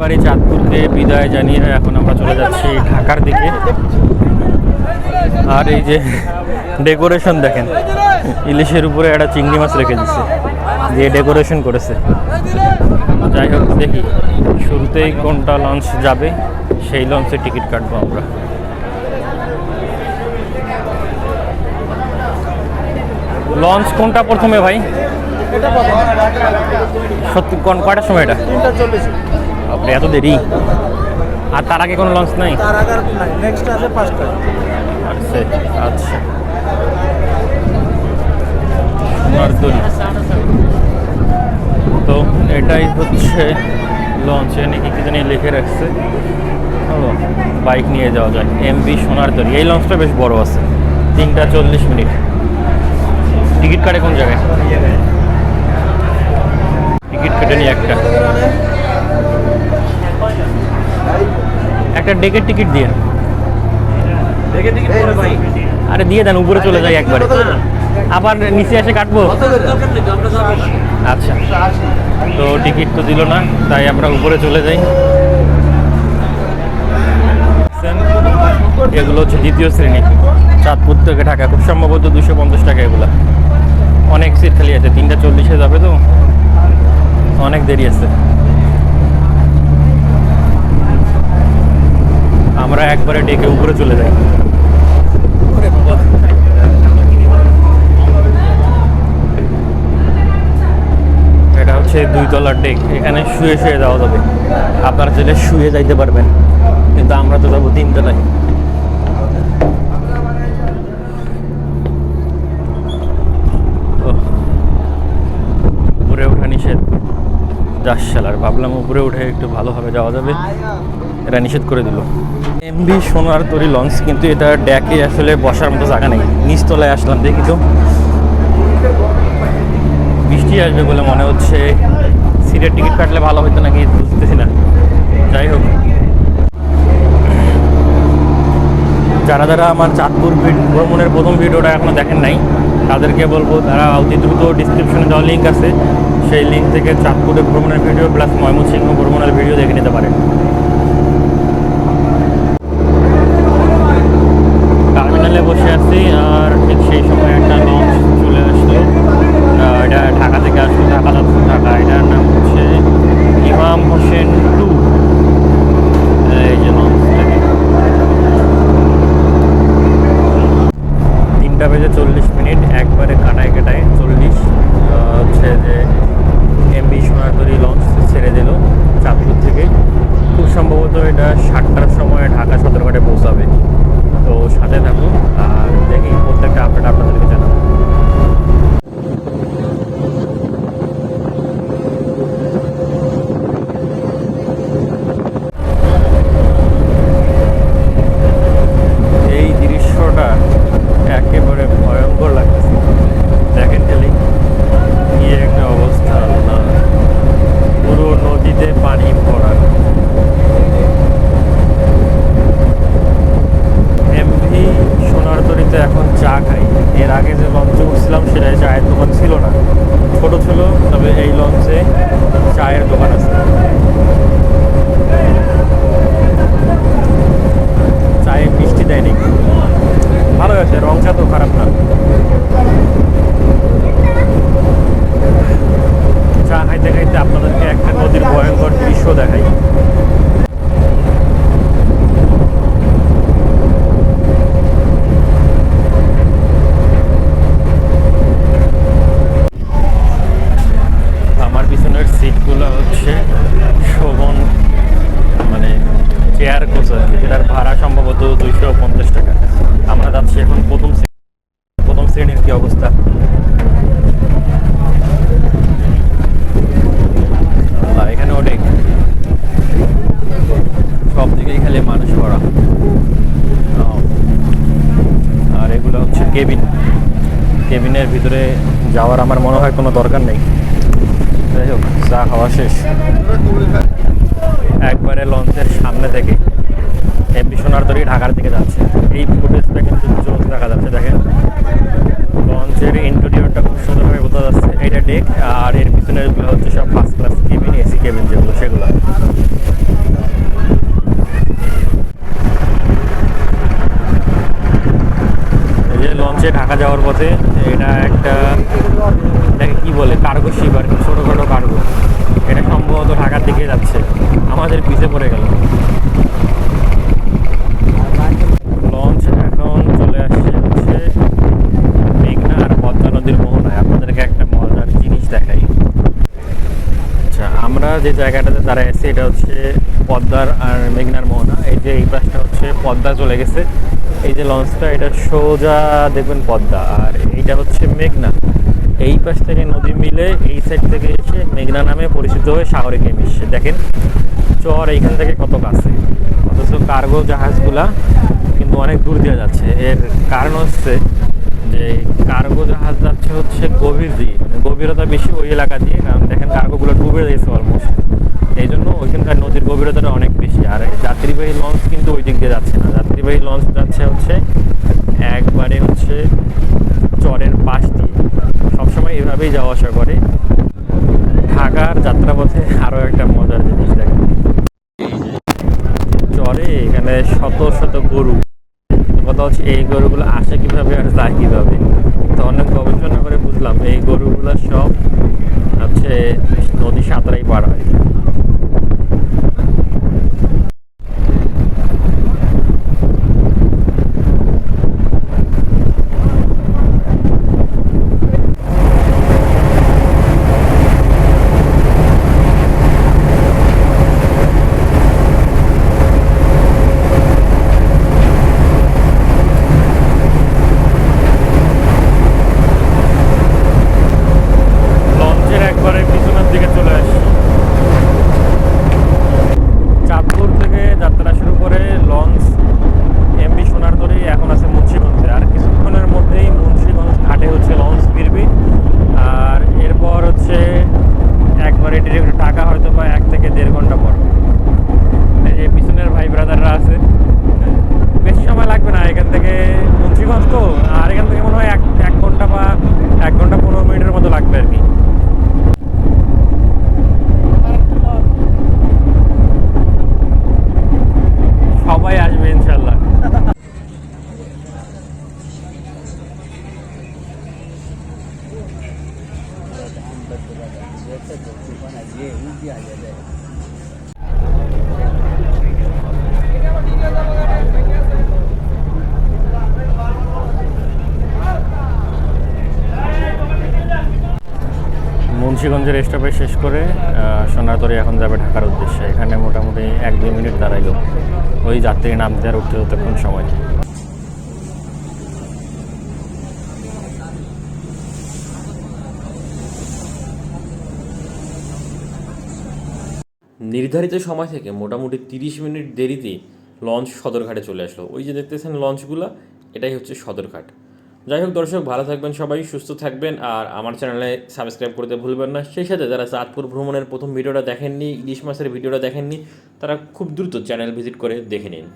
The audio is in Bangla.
বাড়ি চাঁদপুরকে বিদায় জানিয়ে এখন আমরা চলে যাচ্ছি ঢাকার দিকে। আর এই যে ডেকোরেশন দেখেন, ইলিশের উপরে একটা চিংড়ি মাছ রেখে দিচ্ছে দিয়ে ডেকোরেশন করেছে। যাই হোক, দেখি শুরুতেই কোনটা লঞ্চ যাবে, সেই লঞ্চে টিকিট কাটবো আমরা। লঞ্চ কোনটা প্রথমে ভাই? সত্যি কোন কয়টার সময় এটা? আপনি এত দেরি? আর তার আগে কোনো লঞ্চ নাই? তার আগার নাই। নেক্সট আছে পাঁচটা। আচ্ছা আচ্ছা। তো এটাই হচ্ছে লঞ্চে নাকি কি জানি লিখে রাখছে। বাইক নিয়ে যাওয়া যায়। এমবি সোনারতলি এই লঞ্চটা বেশ বড় আছে। তিনটা চল্লিশ মিনিট। টিকিট কাটে কোন জায়গায়? টিকিট কেটে নি একটা। একটা ডেকের টিকিট দিয়ে। আরে দিয়ে দেন উপরে চলে যাই একবারে। আবার নিচে এসে কাটবো? আচ্ছা। তো টিকিট তো দিল না তাই আমরা উপরে চলে যাই। এগুলো হচ্ছে দ্বিতীয় শ্রেণি। চাঁদপুর থেকে ঢাকা খুব সম্ভবত দুশো পঞ্চাশ টাকা এগুলো। অনেক সিট খালি আছে তিনটা চল্লিশে যাবে তো। অনেক দেরি আছে। আমরা একবারে ডেকে উপরে চলে যাই। এটা হচ্ছে দুই তলার ডেক। এখানে শুয়ে শুয়ে যাওয়া যাবে। আপনারা চাইলে শুয়ে যাইতে পারবেন। কিন্তু আমরা তো যাব তিন তলায় উপরে ওঠা নিষেধ। যাস শালার, ভাবলাম উপরে উঠে একটু ভালোভাবে যাওয়া যাবে। এটা নিষেধ করে দিল। এমবি, সোনার তরি, লঞ্চ, কিন্তু এটা ড্যাকে আসলে বসার মতো জায়গা নেই। নিচতলায় আসলাম, দেখি তো। বৃষ্টি আসবে বলে মনে হচ্ছে। সিটের টিকিট কাটলে ভালো হতো নাকি বুঝতেছি না। যাই হোক। যারা যারা আমার চাঁদপুর ভ্রমণের প্রথম ভিডিওটা এখনও দেখেন নাই, তাদেরকে বলব, তারা অতি দ্রুত ডিসক্রিপশনে দেওয়া লিঙ্ক আছে। সেই লিঙ্ক থেকে চাঁদপুরের ভ্রমণের ভিডিও প্লাস ময়মনসিংহ ভ্রমণের ভিডিও দেখে নিতে পারেন। সেই সময় একটা লঞ্চ চলে আসলো। এটা ঢাকা থেকে আসলো, ঢাকা যাচ্ছে ঢাকা। এটার নাম হচ্ছে ইমাম হোসেন টু। এই যে লঞ্চটাকে তিনটা বেজে চল্লিশ মিনিট, একবারে কাটায় কাটায় চল্লিশ। হচ্ছে যে এমবি সোনাতরি লঞ্চ ছেড়ে দিল চাঁদপুর থেকে। খুব সম্ভবত এটা সাতটার সময় ঢাকা সদরঘাটে পৌঁছাবে। তো সাথে থাকুন আর দেখি প্রত্যেকটা আপডেট আপনাদেরকে জানাব। এই দৃশ্যটা একেবারে ভয়ঙ্কর লাগতেছে দেখেন খালি কি একটা অবস্থা আল্লাহ পুরো নদীতে পানি ভরা এমভি সোনার তরিতে এখন চা খাই এর আগে যে লঞ্চে উঠছিলাম সেটাই চায়ের দোকান ছিল না। ছোট ছিল, তবে এই লঞ্চে চায়ের দোকান আছে চায়ে মিষ্টি দেয়নি ভালো আছে রং চা তো খারাপ না চা খাইতে খাইতে আপনাদেরকে একটা নদীর ভয়ঙ্কর দৃশ্য দেখাই আমার পিছনের সিটগুলো হচ্ছে শোভন মানে চেয়ার কোচ যেটার ভাড়া সম্ভবত দুইশো পঞ্চাশ টাকা। আমরা যাচ্ছি এখন প্রথম প্রথম শ্রেণির কি অবস্থা। এখানে অনেক। সব দিকেই খালি মানুষ ভরা। আর এগুলো হচ্ছে কেবিন। কেবিনের ভিতরে যাওয়ার আমার মনে হয় কোনো দরকার নেই। যাই হোক, চা খাওয়া শেষ। একবারে লঞ্চের সামনে থেকে এমপি সোনারতরি ঢাকার দিকে যাচ্ছে। এই ফুটেজটা কিন্তু চোখ দেখা যাচ্ছে, দেখেন। লঞ্চের ইন্টেরিয়রটা খুব সুন্দরভাবে বোঝা যাচ্ছে। এটা ডেক আর এর পিছনে হচ্ছে সব first class cabin AC cabin যেগুলো, সেগুলো। লঞ্চে ঢাকা যাওয়ার পথে, এটা একটা দেখে কি বলে কার্গো শিপ আর কি, ছোটোখাটো কার্গো এটা সম্ভবত ঢাকার দিকে যাচ্ছে। আমাদের পিছে পড়ে গেল। লঞ্চ এখন চলে আসছে হচ্ছে মেঘনা আর পদ্মা নদীর মোহনায়। আপনাদেরকে একটা মজার জিনিস দেখাই। আচ্ছা আমরা যে জায়গাটাতে দাঁড়ায় আছি, এটা হচ্ছে পদ্মার আর মেঘনার মোহনা। এই যে এই পাশটা হচ্ছে পদ্মা চলে গেছে। এই যে লঞ্চটা, এটা সোজা দেখবেন পদ্মা, আর এইটা হচ্ছে মেঘনা। এই পাশ থেকে নদী মিলে এই সাইড থেকে এসে মেঘনা নামে পরিচিত হয়ে সাগরে গিয়ে মিশছে। দেখেন চর এইখান থেকে কত কাছে, অথচ কার্গো জাহাজগুলা কিন্তু অনেক দূর দিয়ে যাচ্ছে। এর কারণ হচ্ছে যে কার্গো জাহাজ যাচ্ছে হচ্ছে গভীর দিয়ে গভীরতা বেশি ওই এলাকা দিয়ে, কারণ দেখেন কার্গোগুলো ডুবে গেছে অলমোস্ট এই জন্য ওইখানকার নদীর গভীরতাটা অনেক বেশি। আর যাত্রীবাহী লঞ্চ কিন্তু ওই দিক দিয়ে যাচ্ছে না। যাত্রীবাহী লঞ্চ যাচ্ছে হচ্ছে একবারে হচ্ছে চরের পাশ দিয়ে। সবসময় এভাবেই যাওয়া আসা করে। ঢাকার যাত্রাপথে আরও একটা মজার জিনিস দেখেন। চরে শত শত গরু। কথা হচ্ছে এই গরুগুলো আসে কীভাবে আর যায় কীভাবে? তো অনেক গবেষণা করে বুঝলাম এই গরুগুলো সব হচ্ছে নদী সাঁতরাই পার হয় লঞ্চের একবারে পিছনের দিকে চলে আসি। চাঁদপুর থেকে যাত্রা শুরু করে লঞ্চ, এমবি সোনারতরি এখন আছে মুন্সিগঞ্জে। আর কিছুক্ষণের মধ্যেই মুন্সিগঞ্জ ঘাটে হচ্ছে লঞ্চ ফিরবে। আর এরপর হচ্ছে একবারে ডিরেক্ট টাকা হয়তো বা এক থেকে দেড় ঘণ্টা পর। এই যে পিছনের ভাই ব্রাদাররা আছে। বেশি সময় লাগবে না, এখান থেকে মুন্সিগঞ্জ তো, আর এখান থেকে মনে হয় এক এক ঘণ্টা বা এক ঘণ্টা পনেরো মিনিটের মতো লাগবে আর কি সবাই আসবে ইনশাল্লাহ মুন্সিগঞ্জের স্টপে শেষ করে আহ, সোনারতরি এখন যাবে ঢাকার উদ্দেশ্যে। এখানে মোটামুটি এক দুই মিনিট দাঁড়াইলো। ওই যাত্রী নামতে আর উঠতে ততক্ষণ সময়। নির্ধারিত সময় থেকে মোটামুটি তিরিশ মিনিট দেরিতে লঞ্চ সদরঘাটে চলে আসলো। ওই যে দেখতেছেন লঞ্চগুলো এটাই হচ্ছে সদরঘাট। যাই হোক, দর্শক, ভালো থাকবেন সবাই, সুস্থ থাকবেন, আর আমার চ্যানেলে সাবস্ক্রাইব করতে ভুলবেন না। সেই সাথে যারা চাঁদপুর ভ্রমণের প্রথম ভিডিওটা দেখেননি, ইলিশ মাছের ভিডিওটা দেখেননি, তারা খুব দ্রুত চ্যানেল ভিজিট করে দেখে নিন।